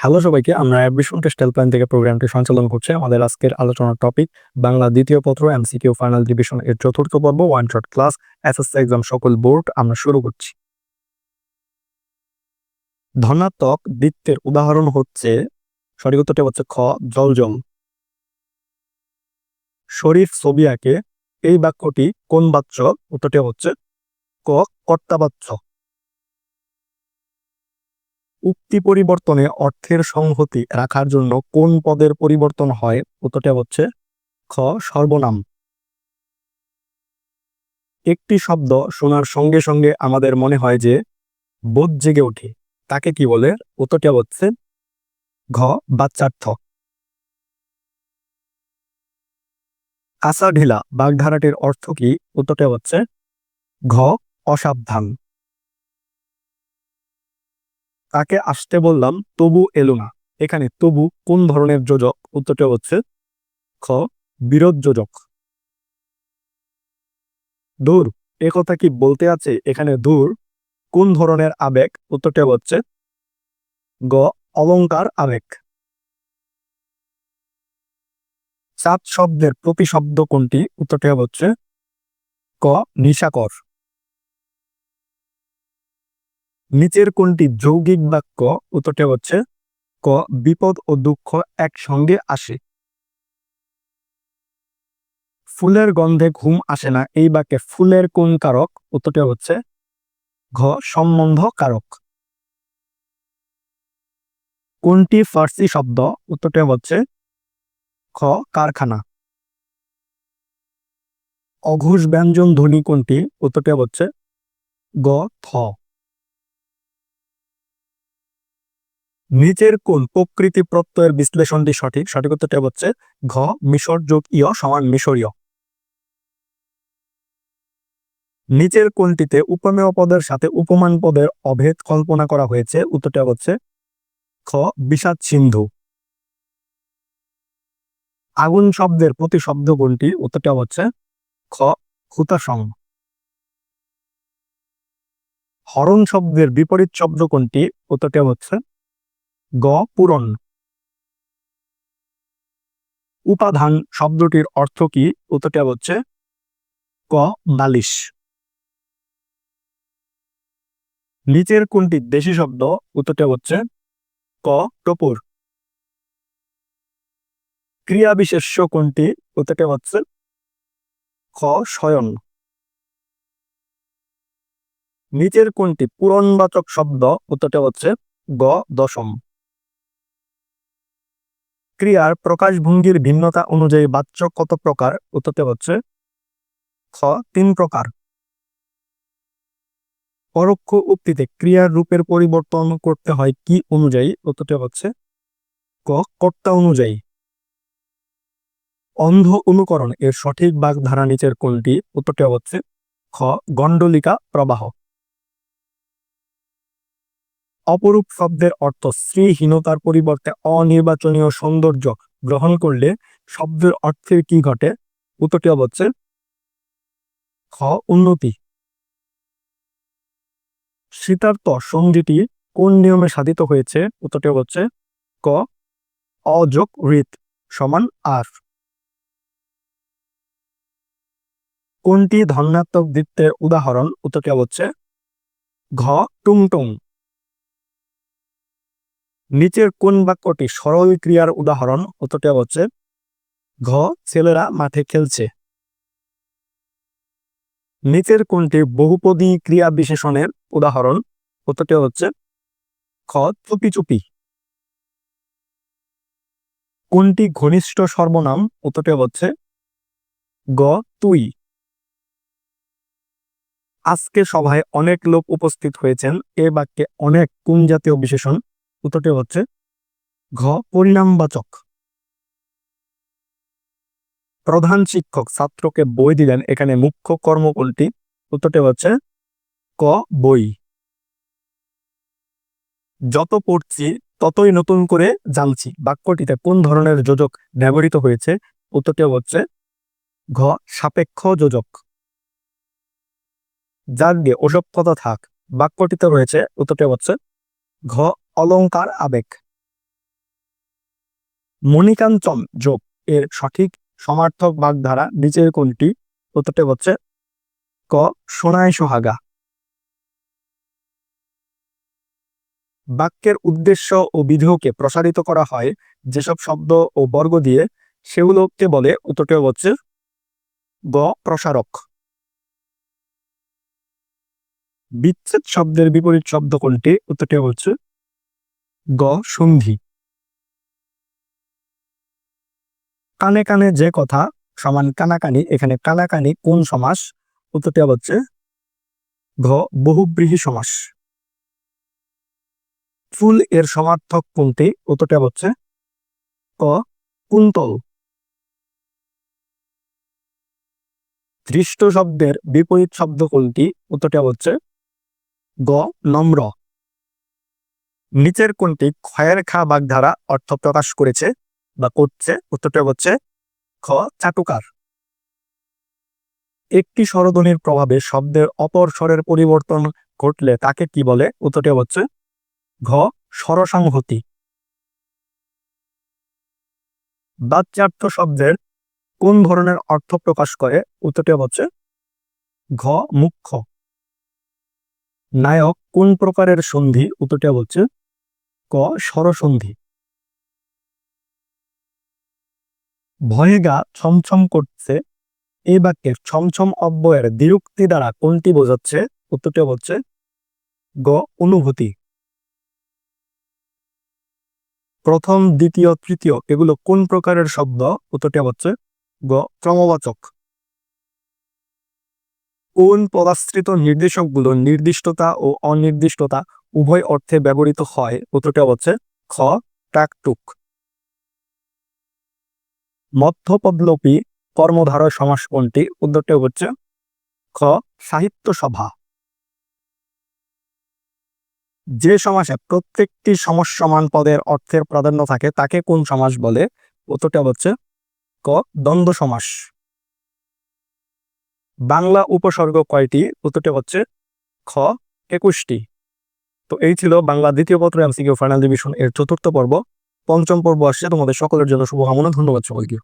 Hello সবাইকে, আমরা admission টেস্টাইল plan থেকে প্রোগ্রামটি সঞ্চালন করছে। আমাদের আজকের আলোচনার টপিক বাংলা দ্বিতীয় পত্র এমসিকিউ ফাইনাল ডিভিশন এর চতুর্থ পর্ব one shot class SSC exam সকল বোর্ড আমরা শুরু করছি। ধনাত্মক দ্বিত্বের উদাহরণ হচ্ছে, সঠিক উত্তরটি হচ্ছে খ, জলজম। শরীর ছবি আঁকে এই বাক্যটি কোন বাচ্য, উত্তরটি হচ্ছে ক, কর্তাবাচ্য। উক্তি পরিবর্তনে অর্থের সংহতি রাখার জন্য কোন পদের পরিবর্তন হয়? উত্তরটা হচ্ছে খ, সর্বনাম। একটি শব্দ শোনার সঙ্গে সঙ্গে আমাদের মনে হয় যে বোধ জেগে ওঠে। তাকে কি বলে? উত্তরটা হচ্ছে ঘ বাচ্চার্থ আসা ঢিলা বাগধারাটির অর্থ কি? উত্তরটা হচ্ছে ঘ, অসাবধান। তাকে আসতে বললাম, তবু এলো না। এখানে তবু কোন ধরনের যোজক? উত্তরটা হচ্ছে খ, বিরোধ যোজক। দূর, এ কথা কি বলতে আছে? এখানে দূর কোন ধরনের আবেগ? উত্তরটা হচ্ছে গ, অলংকার আবেগ। চাঁদ শব্দের প্রতিশব্দ কোনটি? উত্তরটা হচ্ছে ক, নিশাকর। নিচের কোনটি যৌগিক বাক্য উত্তরটা হচ্ছে ক, বিপদ ও দুঃখ একসঙ্গে আসে। ফুলের গন্ধে ঘুম আসে না, এই বাক্যে ফুলের কোন কারক, উত্তরটা হচ্ছে ঘ, সম্বন্ধ কারক। কোনটি ফার্সি শব্দ, উত্তরটা হচ্ছে খ, কারখানা। অঘোষ ব্যঞ্জন ধ্বনি কোনটি, উত্তরটা হচ্ছে গ, থ। নিচের কোন প্রকৃতি প্রত্যয়ের বিশ্লেষণটি সঠিক? সঠিক উত্তরটা হচ্ছে ঘ, মিশর যোগ ইয় সমান মিশরীয়। নিচের কোনটিতে উপমেয় পদের সাথে উপমান পদের অভেদ কল্পনা করা হয়েছে? উত্তরটা হচ্ছে খ, বিষাদ সিন্ধু। আগুন শব্দের প্রতি শব্দ কোনটি? উত্তরটা হচ্ছে খ হুতাসং হরণ শব্দের বিপরীত শব্দ কোনটি? উত্তরটা হচ্ছে গ পূরণ। উপাধান শব্দটির অর্থ কি? উত্তরটা হচ্ছে ক, বালিশ। নিচের কোনটি দেশি শব্দ? উত্তরটা হচ্ছে ক, টপুর। ক্রিয়া বিশেষ্য কোনটি? উত্তরটা হচ্ছে খ, শয়ন। নিচের কোনটি পূরণবাচক শব্দ? উত্তরটা হচ্ছে গ, দশম। ক্রিয়ার প্রকাশভঙ্গির ভিন্নতা অনুযায়ী বাচ্য কত প্রকার? উত্তরতে হচ্ছে খ, তিন প্রকার। পরোক্ষ উক্তিতে ক্রিয়ার রূপের পরিবর্তন করতে হয় কি অনুযায়ী? উত্তরটি হচ্ছে ক, কর্তা অনুযায়ী। অন্ধ অনুকরণ এর সঠিক বাগধারা নিচের কোনটি? উত্তরটি হচ্ছে খ, গণ্ডলিকা প্রবাহ। অপরূপ শব্দের অর্থ শ্রীহীনতার পরিবর্তে অনির্বাচনীয় সৌন্দর্য গ্রহণ করলে শব্দের অর্থের কি ঘটে? উত্তরটি হচ্ছে খ, উন্নতি। শীতার্থ সন্ধিটি কোন নিয়মে সাধিত হয়েছে? উত্তরটি হচ্ছে ক, অযোগ ঋত সমান আর। কোনটি ধনাত্মক বৃত্তের উদাহরণ? উত্তরটি হচ্ছে ঘ, টুংটুং। নিচের কোন বাক্যটি সরল ক্রিয়ার উদাহরণ? উত্তরটা হচ্ছে, ঘ, ছেলেরা মাঠে খেলছে। নিচের কোনটি বহুপদী ক্রিয়া বিশেষণের উদাহরণ? উত্তরটা হচ্ছে, খ চুপি চুপি কোনটি ঘনিষ্ঠ সর্বনাম? উত্তরটা হচ্ছে, গ, তুই। আজকে সভায় অনেক লোক উপস্থিত হয়েছেন। এ বাক্যে অনেক কোন জাতীয় বিশেষণ? উত্তরটি হচ্ছে ঘ, পরিণামবাচক। প্রধান শিক্ষক ছাত্রকে বই দিলেন, এখানে মুখ্য কর্ম কোনটি? উত্তরটি হচ্ছে ক, বই। যত পড়ছি, ততই নতুন করে জানছি, বাক্যটিতে কোন ধরনের যোজক ব্যবহৃত হয়েছে? উত্তরটি হচ্ছে ঘ, সাপেক্ষ যোজক। যার দিয়ে ওসব কথা থাক, বাক্যটিতে রয়েছে, উত্তরটি হচ্ছে ঘ অলংকার আবেগ। মণিকাঞ্চন যোগ এর সঠিক সমার্থক বাগধারা নিচের কোনটি? উত্তরটি হচ্ছে ক সোনায় সোহাগা। বাক্যের উদ্দেশ্য ও বিধেয়কে প্রসারিত করা হয় যেসব শব্দ ও বর্গ দিয়ে সেগুলোকে বলে, উত্তরটি হচ্ছে গ, প্রসারক। বিচ্ছেদ শব্দের বিপরীত শব্দ কোনটি? উত্তরটি হচ্ছে গ সন্ধি। কানে কানে যে কথা, সমান কানাকানি, এখানে কানাকানি কোন সমাস? উত্তরটি হচ্ছে ঘ, বহুব্রীহি সমাস। ফুল এর সমার্থক কোনটি? উত্তরটি হচ্ছে ক, কুন্তল। দৃষ্ট শব্দের বিপরীত শব্দ কোনটি? উত্তরটি হচ্ছে গ, নম্র। নিচের কোনটি ক্ষয়ের খা বাগধারা অর্থ প্রকাশ করেছে বা করছে, উত্তরটা হচ্ছে খ, চাটুকার। একটি স্বরধ্বনির প্রভাবে শব্দের অপর স্বরের পরিবর্তন ঘটলে তাকে কি বলে? উত্তরটি হচ্ছে ঘ, স্বরসাংহতি। বাচ্যার্থ শব্দের কোন ধরনের অর্থ প্রকাশ করে? উত্তরটি হচ্ছে ঘ, মুখ্য। নায়ক কোন প্রকারের সন্ধি? উত্তরটি হচ্ছে ক স্বরসন্ধি। ভয়ে গা ছমছম করছে, এই বাক্যের ছমছম অব্যয়ের দ্বিরুক্তি দ্বারা কোনটি বোঝাচ্ছে? উত্তরটি হচ্ছে গ, অনুভূতি। প্রথম, দ্বিতীয়, তৃতীয়, এগুলো কোন প্রকারের শব্দ? উত্তরটি হচ্ছে গ, ক্রমবাচক। কোন পদাশ্রিত নির্দেশকগুলো নির্দিষ্টতা ও অনির্দিষ্টতা উভয় অর্থে ব্যবহৃত হয়। উত্তরটি হচ্ছে খ, টাকটুক। মধ্যপদলোপী কর্মধারয় সমাস কোনটি? উত্তরটি হচ্ছে খ সাহিত্য সভা যে সমাসে প্রত্যেকটি সমসমান পদের অর্থের প্রাধান্য থাকে, তাকে কোন সমাস বলে? উত্তরটা হচ্ছে ক, দ্বন্দ্ব সমাস। বাংলা উপসর্গ কয়টি? উত্তরটি হচ্ছে খ, একুশটি। তো এই ছিল বাংলা দ্বিতীয় পত্র এমসিকিউ ফাইনাল ডিভিশন এর চতুর্থ পর্ব। পঞ্চম পর্ব আসছে। তোমাদের সকলের জন্য শুভকামনা। ধন্যবাদ সকলকে